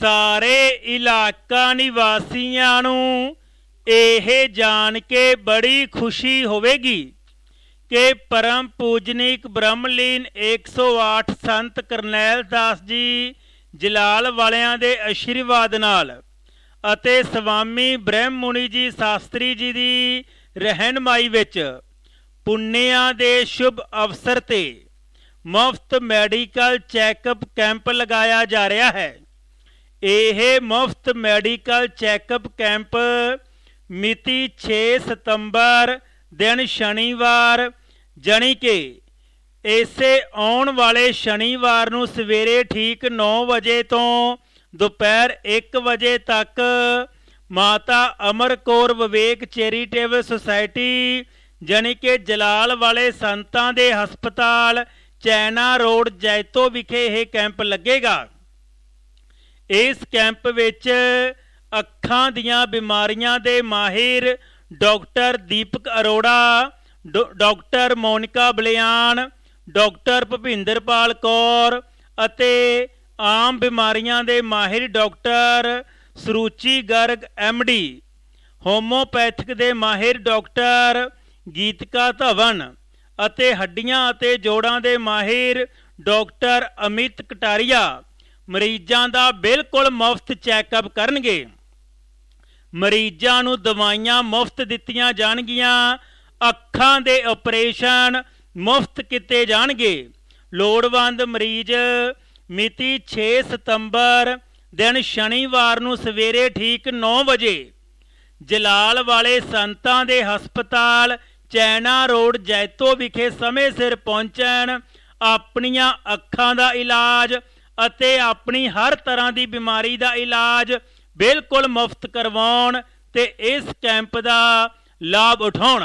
ਸਾਰੇ ਇਲਾਕਾ ਨਿਵਾਸੀਆਂ ਨੂੰ ਇਹ ਜਾਣ ਕੇ ਬੜੀ ਖੁਸ਼ੀ ਹੋਵੇਗੀ ਕਿ ਪਰਮ ਪੂਜਨੀਕ ਬ੍ਰਹਮਲੀਨ 108 ਸੰਤ ਕਰਨੈਲ ਦਾਸ ਜੀ ਜਲਾਲ ਵਾਲਿਆਂ ਦੇ ਅਸ਼ੀਰਵਾਦ ਨਾਲ ਅਤੇ ਸਵਾਮੀ ਬ੍ਰਹਮ ਮੁਨੀ ਜੀ ਸ਼ਾਸਤਰੀ ਜੀ ਦੀ ਰਹਿਨਮਾਈ ਵਿੱਚ ਪੁੰਨਿਆਂ ਦੇ ਸ਼ੁਭ ਅਵਸਰ ਤੇ ਮੁਫਤ ਮੈਡੀਕਲ ਚੈੱਕਅਪ ਕੈਂਪ ਲਗਾਇਆ ਜਾ ਰਿਹਾ ਹੈ। ਇਹ ਮੁਫਤ ਮੈਡੀਕਲ ਚੈੱਕਅਪ ਕੈਂਪ ਮਿਤੀ 6 ਸਤੰਬਰ ਦਿਨ ਸ਼ਨੀਵਾਰ, ਜਾਣੀ ਕਿ ਇਸੇ ਆਉਣ ਵਾਲੇ ਸ਼ਨੀਵਾਰ ਨੂੰ ਸਵੇਰੇ ਠੀਕ 9 ਵਜੇ ਤੋਂ ਦੁਪਹਿਰ 1 ਵਜੇ ਤੱਕ ਮਾਤਾ ਅਮਰ ਕੌਰ ਵਿਵੇਕ ਚੈਰੀਟੇਬਲ ਸੁਸਾਇਟੀ, ਜਾਣੀ ਕਿ ਜਲਾਲ ਵਾਲੇ ਸੰਤਾਂ ਦੇ ਹਸਪਤਾਲ, ਚੈਨਾ ਰੋਡ, ਜੈਤੋ ਵਿਖੇ ਇਹ ਕੈਂਪ ਲੱਗੇਗਾ। ਇਸ ਕੈਂਪ ਵਿੱਚ ਅੱਖਾਂ ਦੀਆਂ ਬਿਮਾਰੀਆਂ ਦੇ ਮਾਹਿਰ ਡਾਕਟਰ ਦੀਪਕ ਅਰੋੜਾ, ਡਾ- ਡਾਕਟਰ ਮੋਨਿਕਾ ਬਲਿਆਨ ਡਾਕਟਰ ਭੁਪਿੰਦਰਪਾਲ ਕੌਰ ਅਤੇ ਆਮ ਬਿਮਾਰੀਆਂ ਦੇ ਮਾਹਿਰ doctor Suruchi Garg MD homeopathic ਦੇ ਮਾਹਿਰ ਡਾਕਟਰ ਗੀਤਕਾ ਧਵਨ ਅਤੇ ਹੱਡੀਆਂ ਅਤੇ ਜੋੜਾਂ ਦੇ ਮਾਹਿਰ ਡਾਕਟਰ ਅਮਿਤ ਕਟਾਰੀਆ। ਮਰੀਜ਼ਾਂ ਦਾ ਬਿਲਕੁਲ ਮੁਫਤ ਚੈੱਕਅਪ ਕਰਨਗੇ। ਮਰੀਜ਼ਾਂ ਨੂੰ ਦਵਾਈਆਂ ਮੁਫਤ ਦਿੱਤੀਆਂ ਜਾਣਗੀਆਂ, ਅੱਖਾਂ ਦੇ ਆਪਰੇਸ਼ਨ ਮੁਫਤ ਕੀਤੇ ਜਾਣਗੇ। ਲੋੜਵੰਦ ਮਰੀਜ਼ ਮਿਤੀ 6 ਸਤੰਬਰ ਦਿਨ ਸ਼ਨੀਵਾਰ ਨੂੰ ਸਵੇਰੇ ਠੀਕ 9 ਵਜੇ ਜਲਾਲ ਵਾਲੇ ਸੰਤਾਂ ਦੇ ਹਸਪਤਾਲ ਚੈਨਾ ਰੋਡ, ਜੈਤੋ ਵਿਖੇ ਸਮੇਂ ਸਿਰ ਪਹੁੰਚਣ, ਆਪਣੀਆਂ ਅੱਖਾਂ ਦਾ ਇਲਾਜ ਅਤੇ ਆਪਣੀ ਹਰ ਤਰ੍ਹਾਂ ਦੀ ਬਿਮਾਰੀ ਦਾ ਇਲਾਜ ਬਿਲਕੁਲ ਮੁਫਤ ਕਰਵਾਉਣ ਤੇ ਇਸ ਕੈਂਪ ਦਾ ਲਾਭ ਉਠਾਉਣ।